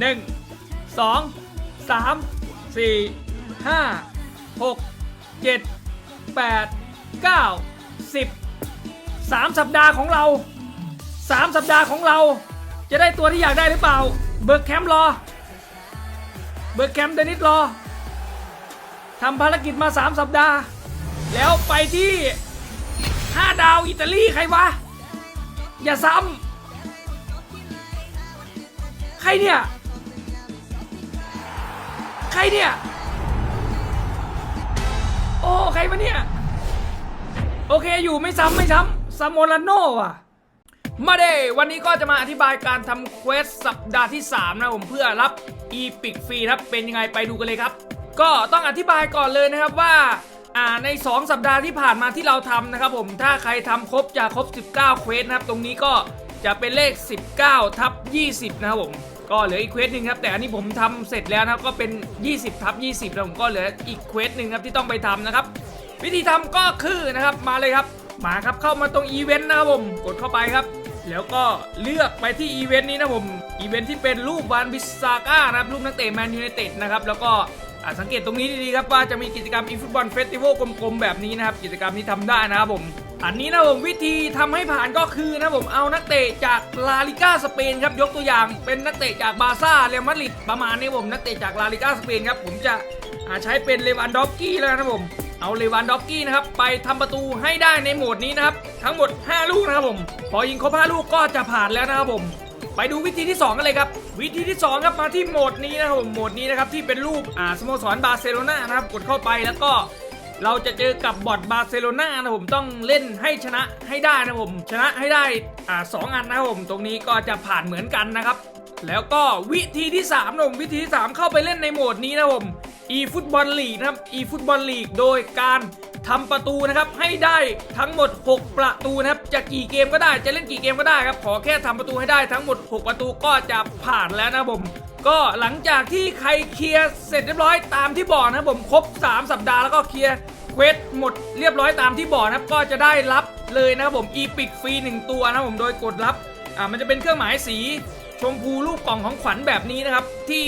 หนึ่งสองสามสี่ห้าหกเจ็ดแปดเก้าสิบสามสัปดาห์ของเราสามสัปดาห์ของเรา จะได้ตัวที่อยากได้หรือเปล่า เบิร์กแคมป์รอ เบิร์กแคมป์เดนิสรอทำภารกิจมา 3 สัปดาห์ แล้วไปที่ 5 ดาวอิตาลีใครวะ อย่าซ้ำใครเนี่ย เนี่ย โอ้ใครวะเนี่ย โอเคอยู่ไม่ซ้ำไม่ซ้ำซามโมลาโน่อะมาเด้วันนี้ก็จะมาอธิบายการทำเควสสัปดาห์ที่ 3 นะผมเพื่อรับอีพิกฟรีครับ เป็นยังไงไปดูกันเลยครับ ก็ต้องอธิบายก่อนเลยนะครับว่าอ่าใน 2 สัปดาห์ที่ผ่านมาที่เราทำนะครับผมถ้าใครทำครบจะครบ 19 เควสนะครับ ตรงนี้ก็จะเป็นเลข 19 ทับ 20 นะครับผม ก็เหลืออีกเควสหนึ่งครับแต่อันนี้ผมทำเสร็จแล้วนะครับก็เป็น 20ทับ20 แล้วผมก็เหลืออีกเควสหนึ่งครับที่ต้องไปทำนะครับวิธีทำก็คือนะครับมาเลยครับมาครับเข้ามาตรงอีเวนต์นะครับผมกดเข้าไปครับ แล้วก็เลือกไปที่อีเวนต์นี้นะผมอีเวนต์ที่เป็นรูปวานบิสซาก้านะครับรูปนักเตะแมนยูไนเต็ดนะครับแล้วก็สังเกตตรงนี้ดีๆครับว่าจะมีกิจกรรมอีฟุตบอลเฟสติวัลกลมๆแบบนี้นะครับกิจกรรมนี้ทำได้นะครับผม อันนี้นะผมวิธีทำให้ผ่านก็คือนะผมเอานักเตะจากลาลิก้าสเปนครับยกตัวอย่างเป็นนักเตะจากบาร์ซ่าเรอัลมาดริดประมาณนี้ผมนักเตะจากลาลิก้าสเปนครับผมจะใช้เป็นเลวันดอฟกี้แล้วนะผมเอาเลวันดอฟกี้นะครับไปทำประตูให้ได้ในโหมดนี้นะครับทั้งหมด 5 ลูกนะครับผมพอยิงครบ5ลูกก็จะผ่านแล้วนะครับผม ไปดูวิธีที่ 2 กันเลยครับวิธีที่ 2 ครับมาที่โหมดนี้นะครับผมโหมดนี้นะครับที่เป็นรูปอ่าสโมสรบาร์เซโลนานะครับกดเข้าไปแล้วก็ เราจะเจอกับบอทบาร์เซโลนานะผมต้องเล่นให้ชนะให้ได้นะผม ชนะให้ได้อ่าสองอันนะผม ตรงนี้ก็จะผ่านเหมือนกันนะครับ แล้วก็วิธีที่3นะผมวิธีที่ 3 เข้าไปเล่นในโหมดนี้นะผม e ฟุตบอลลีกนะครับ e ฟุตบอลลีกโดยการทำประตูนะครับให้ได้ทั้งหมด 6 ประตูนะครับจะกี่เกมก็ได้จะเล่นกี่เกมก็ได้ครับขอแค่ทำประตูให้ได้ทั้งหมด 6 ประตูก็จะผ่านแล้วนะผม ก็หลังจากที่ใครเคลียร์เสร็จเรียบร้อยตามที่บอกนะผมครบ 3 สัปดาห์แล้วก็เคลียร์ เควสหมดเรียบร้อยตามที่บอกนะครับก็จะได้รับเลยนะครับผมอีพิกฟรี1ตัวนะผมโดยกดรับอ่ามันจะเป็นเครื่องหมายสีชมพูรูปกล่องของขวัญแบบนี้นะครับที่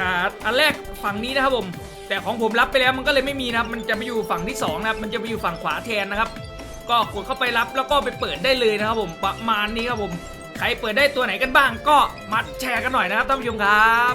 อ่าอันแรกฝั่งนี้นะครับผมแต่ของผมรับไปแล้วมันก็เลยไม่มีนะครับมันจะไปอยู่ฝั่งที่สองนะครับมันจะไปอยู่ฝั่งขวาแทนนะครับ ก็กดเข้าไปรับแล้วก็ไปเปิดได้เลยนะครับผมประมาณนี้ครับผมใครเปิดได้ตัวไหนกันบ้าง ก็มาแชร์กันหน่อยนะครับท่านผู้ชมครับ